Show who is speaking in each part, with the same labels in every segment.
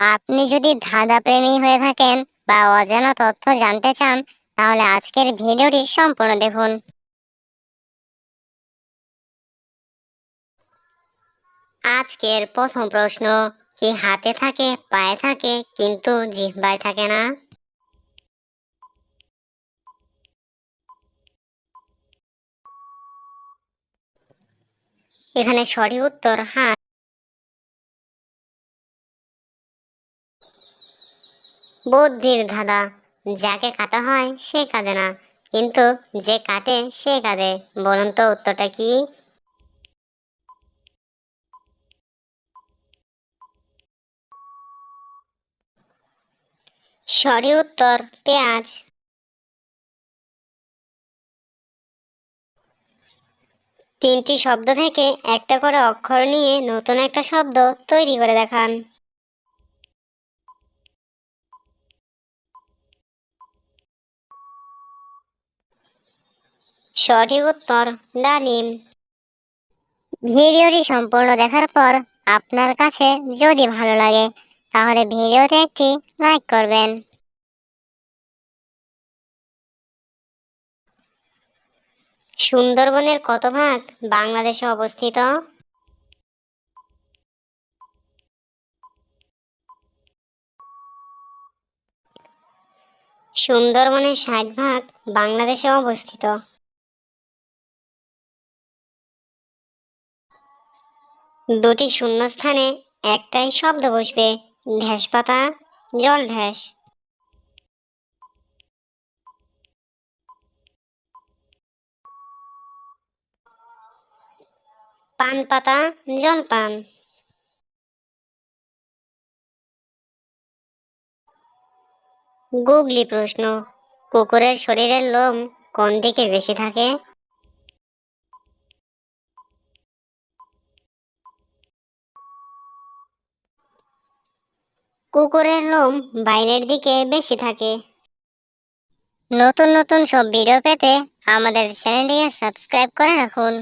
Speaker 1: আপনি যদি ধাঁধা প্রেমী হয়ে থাকেন বা অজানা তথ্য জানতে চান, তাহলে আজকের ভিডিওটি সম্পূর্ণ দেখুন। আজকের প্রথম প্রশ্ন, কি হাতে থাকে, পায়ে থাকে, কিন্তু জিহ্বায় থাকে না? এখানে সঠিক উত্তর হাত বুদ্ধির ধাঁধা যাকে কাটা হয়, সে কাঁদে না। কিন্তু যে কাটে, সে কাঁদে। বলুন তো উত্তরটা কি? সরি উত্তর, পেঁয়াজ। তিনটি শব্দ থেকে একটা করে অক্ষর নিয়ে নতুন একটা শব্দ তৈরি করে দেখান। সঠিক উত্তর ডালিম ভিডিওটি সম্পূর্ণ দেখার পর আপনার কাছে যদি ভালো লাগে, তাহলে ভিডিওতে একটি লাইক করবেন। সুন্দরবনের কত ভাগ বাংলাদেশে অবস্থিত? সুন্দরবনের ষাট ভাগ বাংলাদেশে অবস্থিত। দুটি শূন্যস্থানে একটাই শব্দ বসবে, ঢ্যাস পাতা, জল ঢ্যাস। পান পাতা, জল পান। গুগলি প্রশ্ন, কুকুরের শরীরের লোম কোন দিকে বেশি থাকে? কুকুরের লোম বাইরের দিকে বেশি থাকে। নতুন নতুন সব ভিডিও পেতে আমাদের চ্যানেলটিকে সাবস্ক্রাইব করে রাখুন।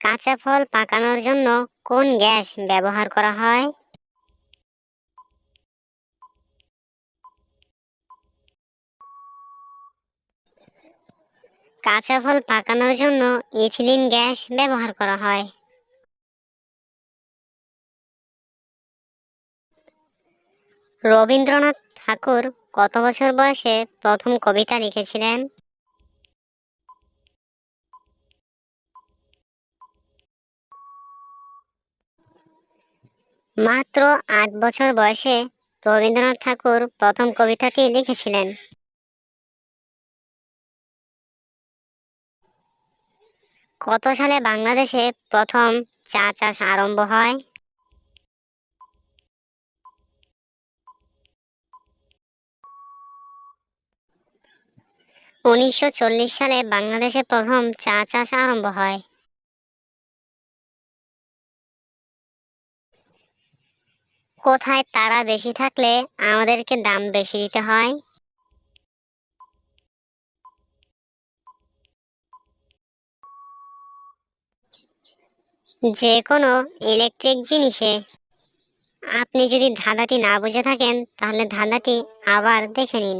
Speaker 1: কাঁচা ফল পাকানোর জন্য কোন গ্যাস ব্যবহার করা হয়? কাঁচা ফল পাকানোর জন্য ইথিলিন গ্যাস ব্যবহার করা হয়। রবীন্দ্রনাথ ঠাকুর কত বছর বয়সে প্রথম কবিতা লিখেছিলেন? মাত্র আট বছর বয়সে রবীন্দ্রনাথ ঠাকুর প্রথম কবিতাটি লিখেছিলেন। কত সালে বাংলাদেশে প্রথম চা চাষ আরম্ভ হয়? উনিশশো চল্লিশ সালে বাংলাদেশে প্রথম চা চাষ আরম্ভ হয়। কোথায় তারা বেশি থাকলে আমাদেরকে দাম বেশি দিতে হয়? যে কোনো ইলেকট্রিক জিনিসে। আপনি যদি ধাঁধাটি না বুঝে থাকেন, তাহলে ধাঁধাটি আবার দেখে নিন।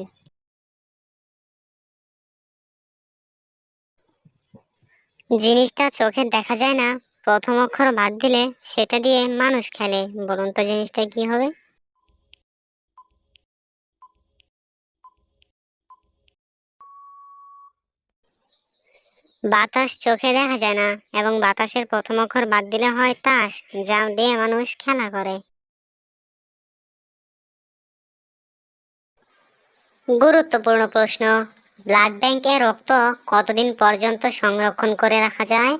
Speaker 1: জিনিসটা চোখে দেখা যায় না, প্রথম অক্ষর বাদ দিলে সেটা দিয়ে মানুষ খেলে। বলুন তো জিনিসটা কি হবে? বাতাস চোখে দেখা যায় না এবং বাতাসের প্রথম অক্ষর বাদ দিলে হয় তাস, যা দিয়ে মানুষ খেলা করে। গুরুত্বপূর্ণ প্রশ্ন। ব্লাড ব্যাংকে রক্ত কতদিন পর্যন্ত সংরক্ষণ করে রাখা যায়?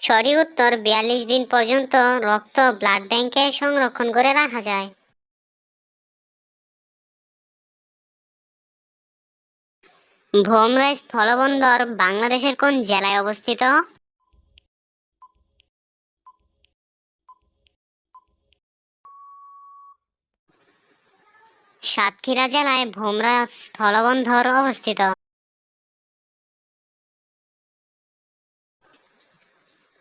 Speaker 1: সরি উত্তর, বিয়াল্লিশ দিন পর্যন্ত রক্ত ব্লাড ব্যাংকে সংরক্ষণ করে রাখা যায়। ভোমরাই স্থলবন্দর বাংলাদেশের কোন জেলায় অবস্থিত? সাতক্ষীরা জেলায় ভোমরা স্থলবন্দর অবস্থিত।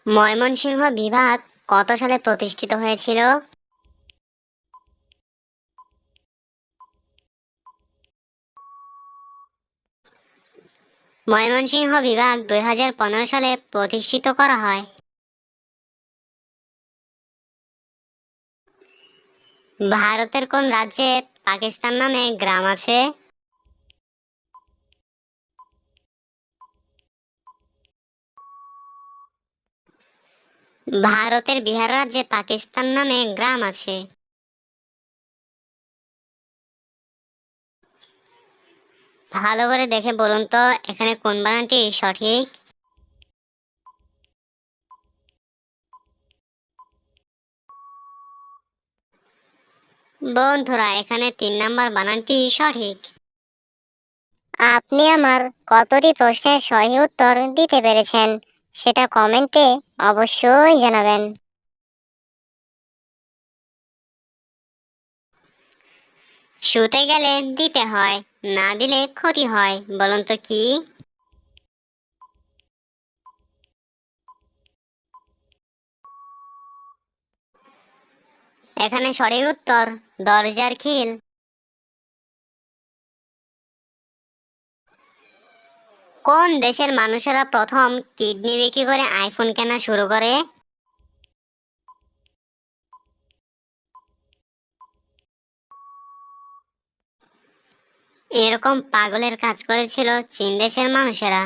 Speaker 1: ময়মনসিংহ বিভাগ কত সালে প্রতিষ্ঠিত হয়েছিল? ময়মনসিংহ বিভাগ দু হাজার পনেরো সালে প্রতিষ্ঠিত করা হয়। ভারতের কোন রাজ্যে পাকিস্তান নামে গ্রাম আছে। ভারতের বিহার রাজ্যে পাকিস্তান নামে গ্রাম আছে। ভালো করে দেখে বলুন তো, এখানে কোন বানানটি সঠিক? বন্ধুরা, এখানে তিন নাম্বার বানানটি সঠিক। আপনি আমার কতটি প্রশ্নের সহি উত্তর দিতে পেরেছেন, সেটা কমেন্টে অবশ্যই জানাবেন। শুতে গেলে দিতে হয়, না দিলে ক্ষতি হয়, বলুন তো কি? এখানে সঠিক উত্তর, দরজার খিল। কোন দেশের মানুষেরা প্রথম কিডনি বিক্রি করে আইফোন কেনা শুরু করে? এরকম পাগলের কাজ করেছিল চীন দেশের মানুষেরা।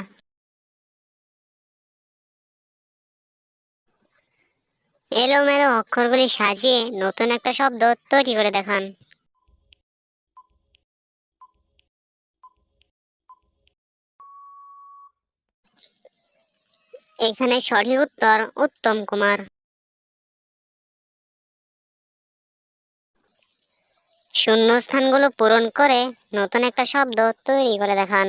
Speaker 1: এলোমেলো অক্ষরগুলি সাজিয়ে নতুন একটা শব্দ তৈরি করে দেখান। এখানে সঠিক উত্তর উত্তম কুমার। শূন্যস্থানগুলো পূরণ করে নতুন একটা শব্দ তৈরি করে দেখান।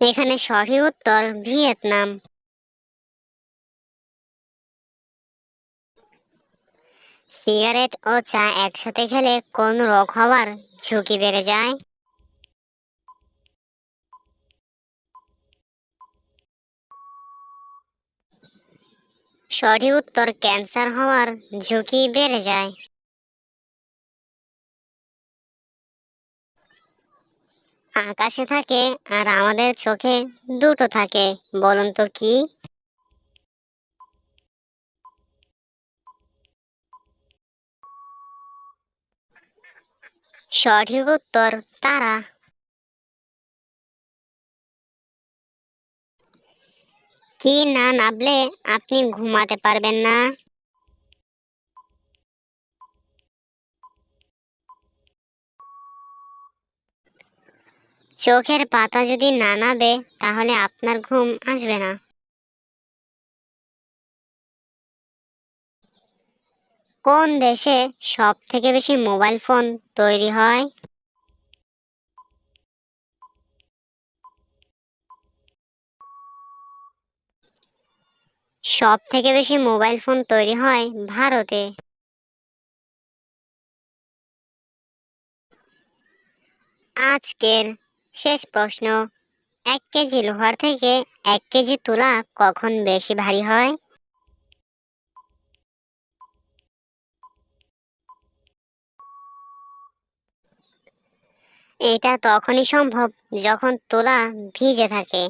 Speaker 1: এখানে সঠিক উত্তর ভিয়েতনাম। সিগারেট ও চা একসাথে খেলে কোন রোগ হওয়ার ঝুঁকি বেড়ে যায়? সঠিক উত্তর ক্যান্সার হওয়ার ঝুঁকি বেড়ে যায়। আকাশে থাকে আর আমাদের চোখে দুটো থাকে, বলুন তো কি? সঠিক উত্তর তারা। কি না নাবলে আপনি ঘুমাতে পারবেন না? চোখের পাতা যদি না নাবে, তাহলে আপনার ঘুম আসবে না। কোন দেশে সব থেকে বেশি মোবাইল ফোন তৈরি হয়? সব থেকে বেশি মোবাইল ফোন তৈরি হয় ভারতে। আজকের শেষ প্রশ্ন, এক কেজি লোহার থেকে এক কেজি তুলা কখন বেশি ভারী হয়? এটা তখনই সম্ভব যখন তোলা ভিজে থাকে।